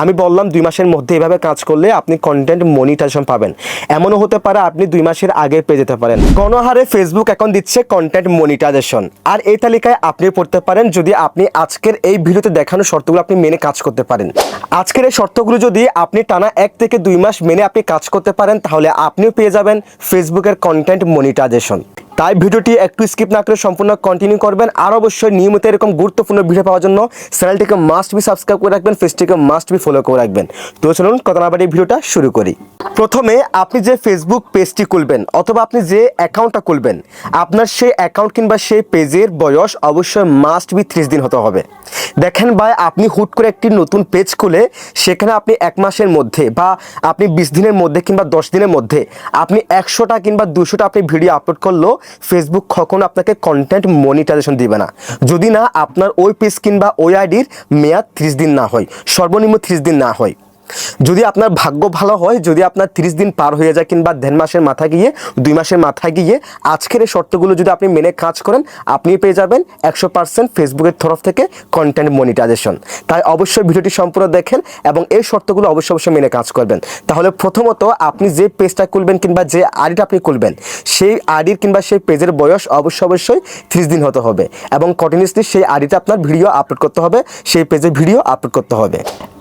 আমি বললাম দুই মাসের মধ্যে এভাবে কাজ করলে আপনি কন্টেন্ট মনিটাইজেশন পাবেন। এমনও হতে পারে আপনি দুই মাসের আগে পেয়ে যেতে পারেন। গণহারে ফেসবুক এখন দিচ্ছে কন্টেন্ট মনিটাইজেশন আর এই তালিকায় আপনি পড়তে পারেন যদি আপনি আজকের এই ভিডিওতে দেখানো শর্তগুলো আপনি মেনে কাজ করতে পারেন। আজকের এই শর্তগুলো যদি আপনি টানা এক থেকে দুই মাস মেনে আপনি কাজ করতে পারেন, তাহলে আপনিও পেয়ে যাবেন ফেসবুকের কন্টেন্ট মনিটাইজেশন তাই ভিডিওটি একটু স্কিপ না করে সম্পূর্ণ কন্টিনিউ করবেন। আর অবশ্যই নিয়মিত এরকম গুরুত্বপূর্ণ ভিডিও পাওয়ার জন্য চ্যানেলটিকে মাস্ট বি সাবস্ক্রাইব করে রাখবেন ফেসটিকে মাস্ট বি ফলো করে রাখবেন। তো চলুন কথা না ভিডিওটা শুরু করি। প্রথমে আপনি যে ফেসবুক পেজটি খুলবেন অথবা আপনি যে অ্যাকাউন্টটা খুলবেন, আপনার সেই অ্যাকাউন্ট কিংবা সেই পেজের বয়স অবশ্যই মাস্ট বি ত্রিশ দিন হতে হবে। দেখেন ভাই, আপনি হুট করে একটি নতুন পেজ খুলে, সেখানে আপনি এক মাসের মধ্যে বা আপনি বিশ দিনের মধ্যে কিংবা দশ দিনের মধ্যে আপনি একশোটা কিংবা দুশোটা আপনি ভিডিও আপলোড করলেও ফেসবুক কখনো আপনাকে কন্টেন্ট মনিটাইজেশন দিবে না। যদি না, আপনার ওই পেজ কিংবা ওই আইডির মেয়াদ ত্রিশ দিন না হয়, সর্বনিম্ন ত্রিশ দিন না হয়। যদি আপনার ভাগ্য ভালো হয়, যদি আপনার তিরিশ দিন পার হয়ে যায় কিংবা দেড় মাসের মাথা গিয়ে, দুই মাসের মাথা গিয়ে, আজকের এই শর্তগুলো যদি আপনি মেনে কাজ করেন আপনি পেয়ে যাবেন একশো পার্সেন্ট ফেসবুকের তরফ থেকে কন্টেন্ট মনিটাইজেশন তাই অবশ্যই ভিডিওটি সম্পূর্ণ দেখেন এবং এই শর্তগুলো অবশ্যই অবশ্যই মেনে কাজ করবেন। তাহলে প্রথমত আপনি যে পেজটা খুলবেন কিংবা যে আইডিটা আপনি খুলবেন, সেই আইডির কিংবা সেই পেজের বয়স অবশ্যই অবশ্যই ত্রিশ দিন হতে হবে এবং কন্টিনিউসলি সেই আইডিতে আপনার ভিডিও আপলোড করতে হবে, সেই পেজে ভিডিও আপলোড করতে হবে।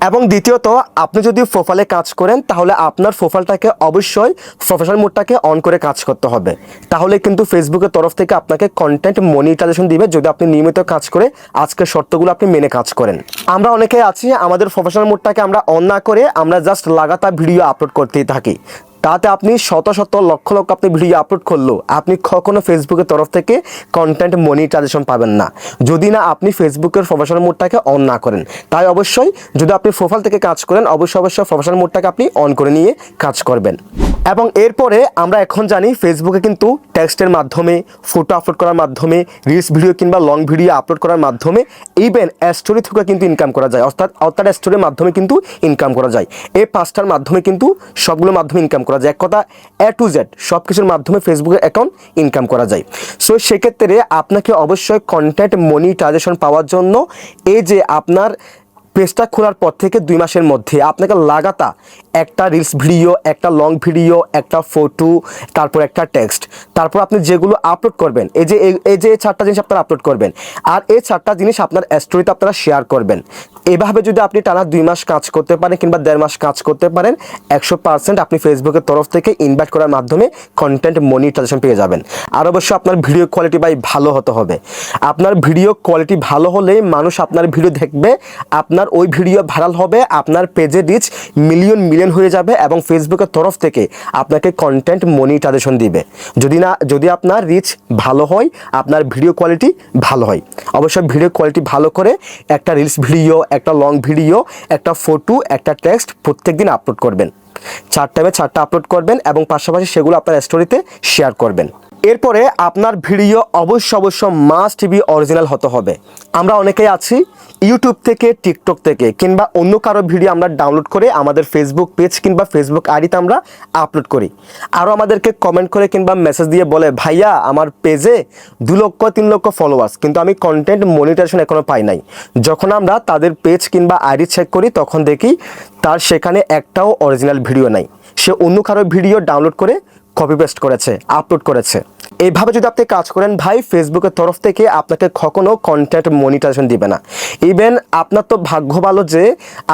এবং দ্বিতীয়ত, আপনি যদি ফোফালে কাজ করেন, তাহলে আপনার ফোফালটাকে অবশ্যই প্রফেশনাল মোডটাকে অন করে কাজ করতে হবে। তাহলে কিন্তু ফেসবুকের তরফ থেকে আপনাকে কন্টেন্ট মনিটাইজেশন দিবে যদি আপনি নিয়মিত কাজ করে আজকের শর্তগুলো আপনি মেনে কাজ করেন। আমরা অনেকে আছি, আমাদের প্রফেশনাল মোডটাকে আমরা অন না করে আমরা জাস্ট লাগাতার ভিডিও আপলোড করতেই থাকি। তাতে আপনি শত শত লক্ষ লক্ষ আপনি ভিডিও আপলোড করল আপনি কখনো ফেসবুকের তরফ থেকে কন্টেন্ট মনিটাইজেশন পাবেন না। যদি না, আপনি ফেসবুকের প্রফেশনাল মোডটাকে অন না করেন। তাই অবশ্যই যদি আপনি প্রোফাইল থেকে কাজ করেন, অবশ্যই অবশ্যই প্রফেশনাল মোডটাকে আপনি অন করে নিয়ে কাজ করবেন। এবং এরপরে আমরা এখন জানি ফেসবুকে কিন্তু টেক্সটের মাধ্যমে ফটো আপলোড করার মাধ্যমে রিলস ভিডিও কিংবা লং ভিডিও আপলোড করার মাধ্যমে ইভেন স্টোরি থেকে কিন্তু ইনকাম করা যায়। অর্থাৎ অর্থাৎ স্টোরির মাধ্যমে কিন্তু ইনকাম করা যায়। এই পাঁচটার মাধ্যমে কিন্তু সবগুলোর মাধ্যমে ইনকাম করা যায়। এক কথা এ টু জেড সব কিছুর মাধ্যমে ফেসবুকের অ্যাকাউন্ট ইনকাম করা যায়। সো সেক্ষেত্রে আপনাকে অবশ্যই কন্টেন্ট মনিটাইজেশন পাওয়ার জন্য এই যে আপনার পেজটা খোলার পর থেকে দুই মাসের মধ্যে আপনাকে লাগাতা একটা রিলস ভিডিও একটা লং ভিডিও একটা ফটো তারপর একটা টেক্সট তারপর আপনি যেগুলো আপলোড করবেন, এই যে, এই- যে চারটা জিনিস আপনারা আপলোড করবেন, আর এই চারটা জিনিস আপনার স্টোরিতে আপনারা শেয়ার করবেন। এভাবে যদি আপনি টানা দুই মাস কাজ করতে পারেন কিংবা দেড় মাস কাজ করতে পারেন, একশো পার্সেন্ট আপনি ফেসবুকের তরফ থেকে ইনভাইট করার মাধ্যমে কন্টেন্ট মনিটাইজেশন পেয়ে যাবেন। আর অবশ্যই আপনার ভিডিও কোয়ালিটি ভাই ভালো হতে হবে। আপনার ভিডিও কোয়ালিটি ভালো হলেই মানুষ আপনার ভিডিও দেখবে, আপনার ওই ভিডিও ভাইরাল হবে, আপনার পেজে রিচ মিলিয়ন মিলিয়ন হয়ে যাবে এবং ফেসবুকের তরফ থেকে আপনাকে কন্টেন্ট মনিটাইজেশন দিবে। যদি না, যদি আপনার রিচ ভালো হয়, আপনার ভিডিও কোয়ালিটি ভালো হয়। অবশ্যই ভিডিও কোয়ালিটি ভালো করে একটা রিলস ভিডিও একটা লং ভিডিও একটা ফটো একটা টেক্সট প্রত্যেক দিন আপলোড করবেন। চার টাইমে চারটা আপলোড করবেন এবং পাশাপাশি সেগুলো আপনার স্টোরিতে শেয়ার করবেন। এরপরে আপনার ভিডিও অবশ্য অবশ্য মাস্ট টিভি অরিজিনাল হতে হবে। আমরা অনেকেই আছি ইউটিউব থেকে টিকটক থেকে, কিংবা অন্য কারও ভিডিও আমরা ডাউনলোড করে আমাদের ফেসবুক পেজ কিংবা ফেসবুক আইডিতে আমরা আপলোড করি। আরও আমাদেরকে কমেন্ট করে কিংবা মেসেজ দিয়ে বলে, ভাইয়া, আমার পেজে দু লক্ষ, তিন লক্ষ ফলোয়ার্স কিন্তু আমি কন্টেন্ট মনিটাইজেশন এখনও পাই নাই। যখন আমরা তাদের পেজ কিংবা আইডি চেক করি, তখন দেখি তার সেখানে একটাও অরিজিনাল ভিডিও নাই। সে অন্য কারও ভিডিও ডাউনলোড করে কপি পেস্ট করেছে আপলোড করেছে। এইভাবে যদি আপনি কাজ করেন, ভাই ফেসবুকের তরফ থেকে আপনাকে কখনো কন্টেন্ট মনিটাইজেশন দিবে না। ইভেন আপনার তো ভাগ্য ভালো যে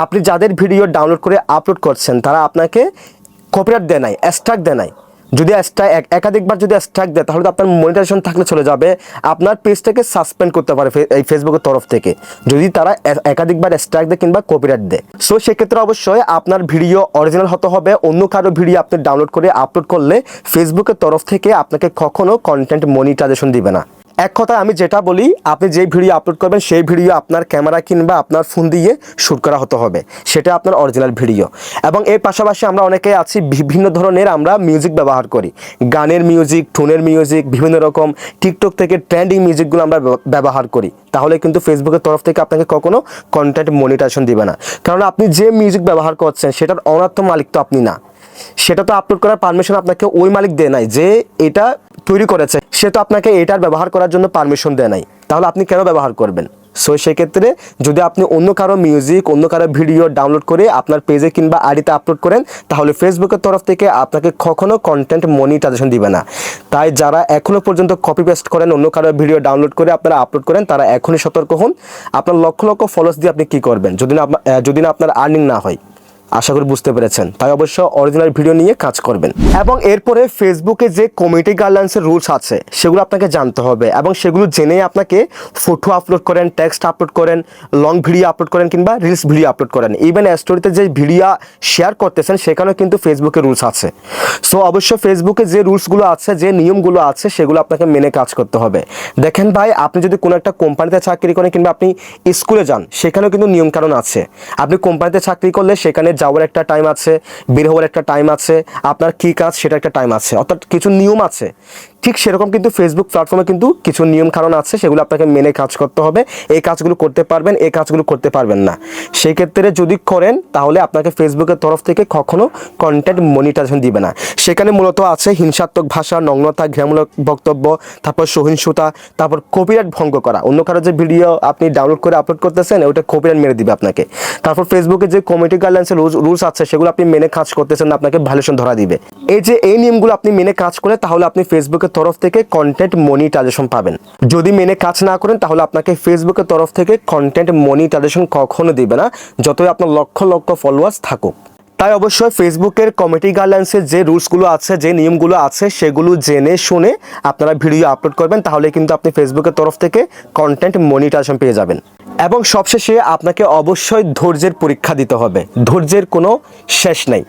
আপনি যাদের ভিডিও ডাউনলোড করে আপলোড করছেন, তারা আপনাকে কপিরাইট দেয় নাই স্ট্রাক দেয় নাই। যদি স্ট্রাইক একাধিকবার যদি স্ট্রাইক দেয়, তাহলে তো আপনার মনিটাইজেশন থাকলে চলে যাবে। আপনার পেজটাকে সাসপেন্ড করতে পারে এই ফেসবুকের তরফ থেকে। যদি তারা একাধিকবার স্ট্রাইক দেয় কিংবা কপিরাইট দেয়। সো সেক্ষেত্রে অবশ্যই আপনার ভিডিও অরিজিনাল হতে হবে। অন্য কারও ভিডিও আপনি ডাউনলোড করে আপলোড করলে ফেসবুকের তরফ থেকে আপনাকে কখনো কন্টেন্ট মনিটাইজেশন দিবে না। এক কথায় আমি যেটা বলি, আপনি যে ভিডিও আপলোড করবেন, সেই ভিডিও আপনার ক্যামেরা কিংবা আপনার ফোন দিয়ে শ্যুট করা হতে হবে। সেটা আপনার অরিজিনাল ভিডিও এবং এর পাশাপাশি আমরা অনেকে আছি, বিভিন্ন ধরনের আমরা মিউজিক ব্যবহার করি। গানের মিউজিক টোনের মিউজিক বিভিন্ন রকম টিকটক থেকে ট্রেন্ডিং মিউজিকগুলো আমরা ব্যবহার করি। তাহলে কিন্তু ফেসবুকের তরফ থেকে আপনাকে কখনো কন্টেন্ট মনিটাইজেশন দিবে না। কারণ আপনি যে মিউজিক ব্যবহার করছেন, সেটার অনার্থ মালিক তো আপনি না। সেটা তো আপলোড করার পারমিশন আপনাকে ওই মালিক দেয় নাই যে এটা তৈরি করেছে, সে তো আপনাকে এটার ব্যবহার করার জন্য পারমিশন দেয় নাই। তাহলে আপনি কেন ব্যবহার করবেন? সো সেক্ষেত্রে যদি আপনি অন্য কারও মিউজিক অন্য কারও ভিডিও ডাউনলোড করে আপনার পেজে কিংবা আইডিতে আপলোড করেন, তাহলে ফেসবুকের তরফ থেকে আপনাকে কখনো কন্টেন্ট মনিটাইজেশন দিবে না। তাই যারা এখনও পর্যন্ত কপি পেস্ট করেন, অন্য কারও ভিডিও ডাউনলোড করে আপনারা আপলোড করেন, তারা এখনই সতর্ক হন। আপনার লক্ষ লক্ষ ফলোস দিয়ে আপনি কি করবেন? যদি না যদি না আপনার আর্নিং না হয়। আশা করি বুঝতে পেরেছেন। তাই অবশ্য অরিজিনাল ভিডিও নিয়ে কাজ করবেন। এবং এরপরে ফেসবুকে যে কমিটি গাইডলাইন্সের রুলস আছে, সেগুলো আপনাকে জানতে হবে। এবং সেগুলো জেনে আপনাকে ফটো আপলোড করেন টেক্সট আপলোড করেন লং ভিডিও আপলোড করেন কিংবা রিলস ভিডিও আপলোড করেন। ইভেন স্টোরিতে যে ভিডিও শেয়ার করতেছেন, সেখানেও কিন্তু ফেসবুকে রুলস আছে। সো অবশ্য ফেসবুকে যে রুলসগুলো আছে, যে নিয়মগুলো আছে, সেগুলো আপনাকে মেনে কাজ করতে হবে। দেখেন ভাই, আপনি যদি কোনো একটা কোম্পানিতে চাকরি করেন কিংবা আপনি স্কুলে যান, সেখানেও কিন্তু নিয়মকানুন আছে। আপনি কোম্পানিতে চাকরি করলে সেখানে যাওয়ার একটা টাইম আছে বের হওয়ার একটা টাইম আছে, আপনার কী কাজ সেটা একটা টাইম আছে। অর্থাৎ কিছু নিয়ম আছে। ঠিক সেরকম কিন্তু ফেসবুক প্ল্যাটফর্মে কিন্তু কিছু নিয়ম কারণ আছে, সেগুলো আপনাকে মেনে কাজ করতে হবে। এই কাজগুলো করতে পারবেন, এই কাজগুলো করতে পারবেন না। সেই ক্ষেত্রে যদি করেন, তাহলে আপনাকে ফেসবুকের তরফ থেকে কখনো কন্টেন্ট মনিটাইজেশন দিবে না। সেখানে মূলত আছে হিংসাত্মক ভাষা, নগ্নতা ঘৃণামূলক বক্তব্য, তারপর সহিংসতা, তারপর কপিরাইট ভঙ্গ করা। অন্য কারও যে ভিডিও আপনি ডাউনলোড করে আপলোড করতেছেন, ওটা কপিরাইট মেরে দিবে আপনাকে। তারপর ফেসবুকে যে কমিটি গাইডলাইন্সের রুলস আছে, সেগুলো আপনি মেনে কাজ করতেছেন, আপনাকে ভ্যালুয়েশন ধরা দিবে। এই যে এই নিয়মগুলো আপনি মেনে কাজ করে, তাহলে আপনি ফেসবুকের তরফ থেকে কন্টেন্ট মনিটাইজেশন পাবেন। যদি মেনে কাজ না করেন, তাহলে আপনাকে ফেসবুকের তরফ থেকে কন্টেন্ট মনিটাইজেশন কখনো দিবে না, যতই আপনার লক্ষ লক্ষ ফলোয়ার্স থাকুক। তাই অবশ্যই ফেসবুকের কমিটি গাইডলাইন্সের যে রুলসগুলো আছে, যে নিয়মগুলো আছে, সেগুলো জেনে শুনে আপনারা ভিডিও আপলোড করবেন, তাহলে কিন্তু আপনি ফেসবুকের তরফ থেকে কন্টেন্ট মনিটাইজেশন পেয়ে যাবেন। এবং সবশেষে আপনাকে অবশ্যই ধৈর্যের পরীক্ষা দিতে হবে। ধৈর্যের কোনো শেষ নেই।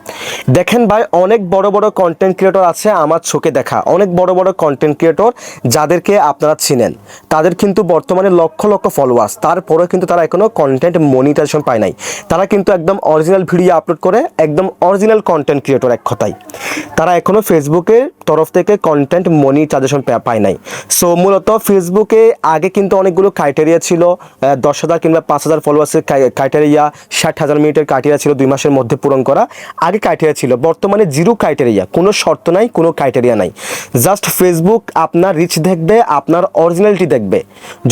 দেখেন ভাই, অনেক বড় বড় কন্টেন্ট ক্রিয়েটর আছে আমার চোখে দেখা। অনেক বড় বড় কন্টেন্ট ক্রিয়েটর যাদেরকে আপনারা চিনেন। তাদের কিন্তু বর্তমানে লক্ষ লক্ষ ফলোয়ার্স তারপরেও কিন্তু তারা এখনও কন্টেন্ট মনিটাইজেশন পায় নাই। তারা কিন্তু একদম অরিজিনাল ভিডিও আপলোড করে একদম অরিজিনাল কন্টেন্ট ক্রিয়েটর এক কথায়। তারা এখনও ফেসবুকের তরফ থেকে কন্টেন্ট মনিটাইজেশন পায় নাই। সো মূলত ফেসবুকে আগে কিন্তু অনেকগুলো ক্রাইটেরিয়া ছিল দশ হাজার কিংবা পাঁচ হাজার ফলোয়ার্সের ক্রাইটেরিয়া ষাট হাজার মিনিটের ক্রাইটেরিয়া ছিল দুই মাসের মধ্যে পূরণ করা। আগে ক্রাইটেরিয়া ছিল, বর্তমানে জিরো ক্রাইটেরিয়া কোনো শর্ত নাই, কোনো ক্রাইটেরিয়া নাই। জাস্ট ফেসবুক আপনার রিচ দেখবে, আপনার অরিজিনালিটি দেখবে।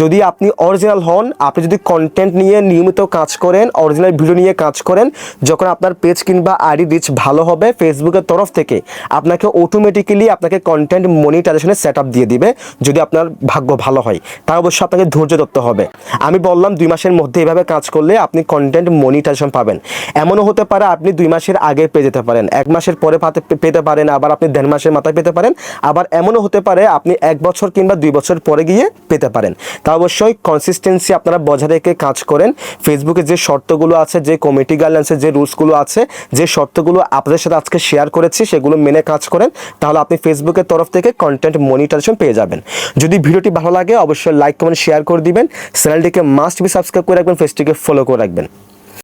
যদি আপনি অরিজিনাল হন, আপনি যদি কন্টেন্ট নিয়ে নিয়মিত কাজ করেন অরিজিনাল ভিডিও নিয়ে কাজ করেন, যখন আপনার পেজ কিংবা আইডি রিচ ভালো হবে ফেসবুকের তরফ থেকে আপনাকে অটোমেটিক্যালি আপনাকে কন্টেন্ট মনিটাইজেশনের সেট দিয়ে দিবে, যদি আপনার ভাগ্য ভালো হয়। তার অবশ্যই আপনাকে ধৈর্য ধরতে হবে। আমি বললাম দুই মাসের মধ্যে এভাবে কাজ করলে আপনি কন্টেন্ট মনিটাইজেশন পাবেন। এমনও হতে পারে আপনি দুই মাসের আগে পেয়ে যেতে পারেন। এক মাসের পরে পাতে- পারেন, আবার আপনি দেড় মাসের মাথায় পেতে পারেন। আবার এমনও হতে পারে আপনি এক বছর কিংবা দুই বছর পরে গিয়ে পেতে পারেন। তা অবশ্যই কনসিস্টেন্সি আপনারা বজায় রেখে কাজ করেন। ফেসবুকে যে শর্তগুলো আছে, যে কমিটি গাইডলাইন্সের যে রুলসগুলো আছে, যে শর্তগুলো আপনাদের সাথে আজকে শেয়ার করেছি, সেগুলো মেনে কাজ করেন। তাহলে আপনি ফেসবুকের তরফ থেকে কন্টেন্ট মনিটাইজেশন পেয়ে যাবেন। যদি ভিডিওটি ভালো লাগে, অবশ্যই লাইক কমেন্ট শেয়ার করে দিবেন। চ্যানেলটিকে মাস্ট বি সাবস্ক্রাইব করে রাখবেন ফেসটিকে ফলো করে রাখবেন।